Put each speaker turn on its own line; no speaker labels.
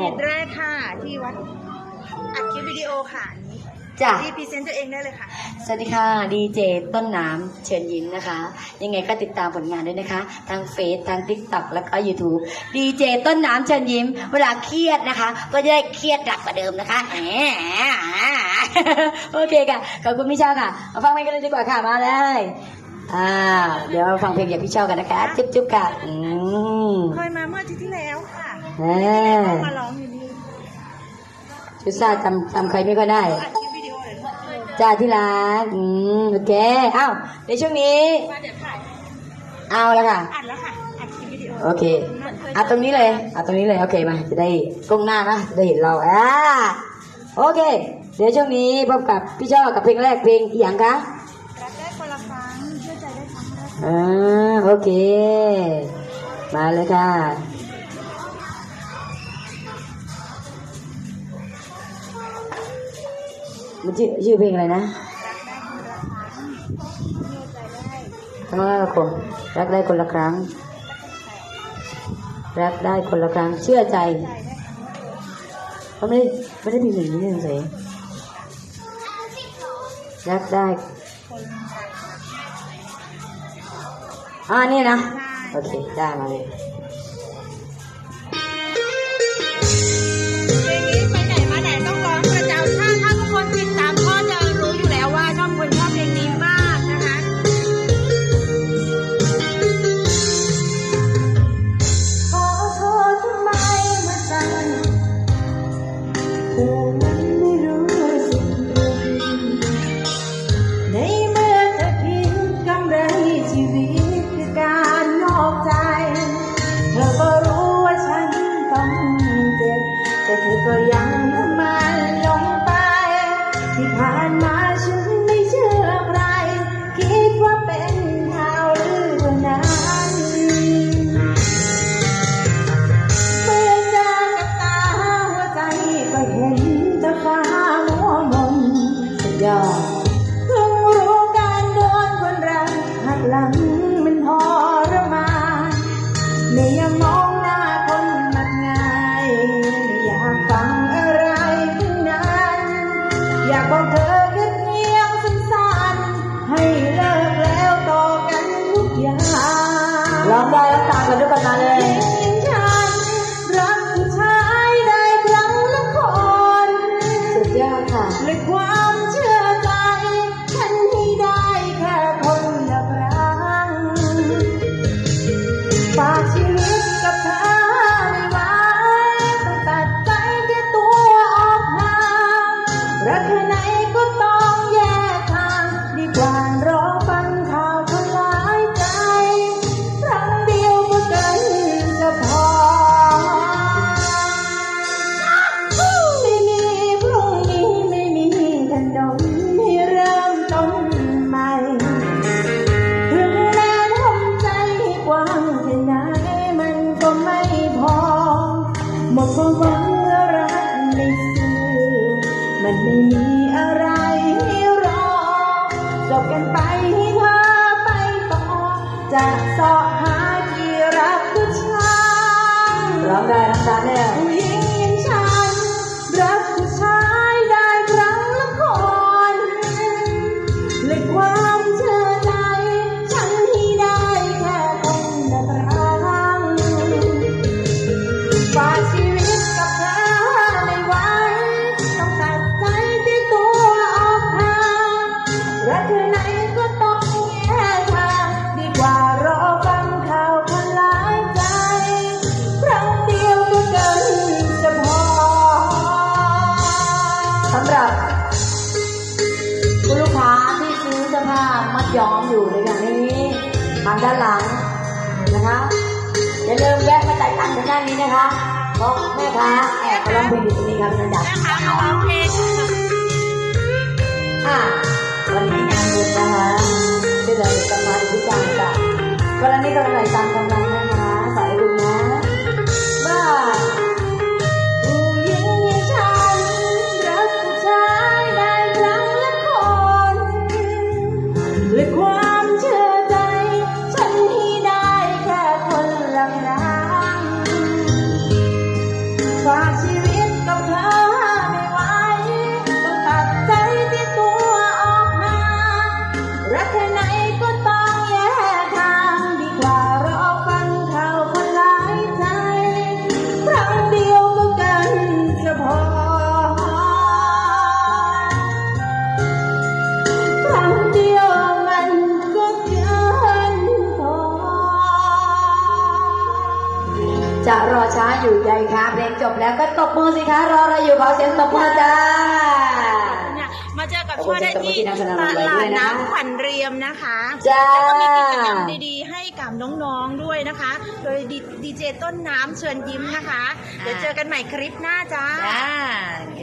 เหตุแรกค่ะที่วัดอัดคลิปวิดีโอค่ะนี้
จ้ะ
ที่พรีเซนต์ตัวเองได้เลยค่ะ
สวัสดีค่ะดีเจต้นน้ำเชิญยิ้มนะคะ ยังไงก็ติดตามผลงานด้วยนะคะ ทางเฟซทางทิกตอกแล้วก็ยูทูบดีเจต้นน้ำเชิญยิ้ม เวลาเครียดนะคะ ก็จะได้เครียดหนักกว่าเดิมนะคะโอเคค่ะ ขอบคุณพี่เช่าค่ะ มาฟังเพลงกันเลยดีกว่าค่ะ มาเลยอ่าเดี๋ยวฟังเพลงจากพี่เช่ากันนะคะ จุ๊บจุ๊บค่ะอืม
เคยมาเมื่ออาทิตย์ที่แล้ว ค่ะ
แหม
มาร้องอยู่นี่
ชุดซ่าจำจำใครไม่ค่อยได้
อัดคลิปวิดีโอเลยด้วย
จ้าที่รักอืมโอเคเอ้าในช่วงนี้
มาเดี๋ยวถ่าย
เอาแล้วค่ะ
อัดแล้วค่ะ อัดคลิปวิดีโอ
โอเคเอาตรงนี้เลยเอาตรงนี้เลย โอเคมา จะได้กล้องหน้านะจะได้เห็นเรา อ่า โอเค เดี๋ยวช่วงนี้พบกับพี่ช่อกับเพลงแรกเพลงอหย่างคะ
รักได้คนละครั้งเชื่อใจได้ครั้งแรก
อ่า โอเค มาเลยค่ะ มันชื่อชื่อเพลงอะไรนะ
รักได้คนละครั้งเชื่อใจได้
ครั้งแรกคนละครั้ง รักได้คนละครั้ง เชื่อใจ
ได้ครั้งแรก
เขาไม่ได้ไม่ได้พิมพ์อย่างนี้เลยเฉยรักได้อ่านี่นะ โอเค ได้มาเลย
ไม่พ
อ หมดความหวังเมื่อรักไม่ซื่อมันไม่มี ย้อมอยู่ในอย่างนี้ทางด้านหลังนะคะอย่าลืมแวะมาจ่ายตังค์ทางด้านนี้นะคะเพราะแม่ค้าแอบมาร้องเพลงอยู่ตรงนี้ครับนะจ๊ะ
นะคะมาร้องเพลง
อะวันนี้งานบุญนะคะที่เราจะมาดูจางจ้ะวันนี้กำลังไหลตามกำลัง
จะรอช้าอยู่ใหญ่ค่ะเพลงจบแล้วก็ตบมือสิคะรออะไรอยู่ขอเสียงตบมือจ้า
เนี่ยมาเจอกับ
ขอบคุ
ช่
ณ
วยได้
เจ้าหน้าที่
ที่
นำเสนอ
ต
ไว้ด้
ลา
วย
ด
นะ
น้ำขวัญเรียมนะคะ
จ้า
แล้วก็มีกิจกรรมดีๆ ให้กับน้องๆด้วยนะคะ โดยดีเจต้นน้ำเชิญยิ้มนะคะ เดี๋ยวเจอกันใหม่คลิปหน้าจ้า
จ้าโอเค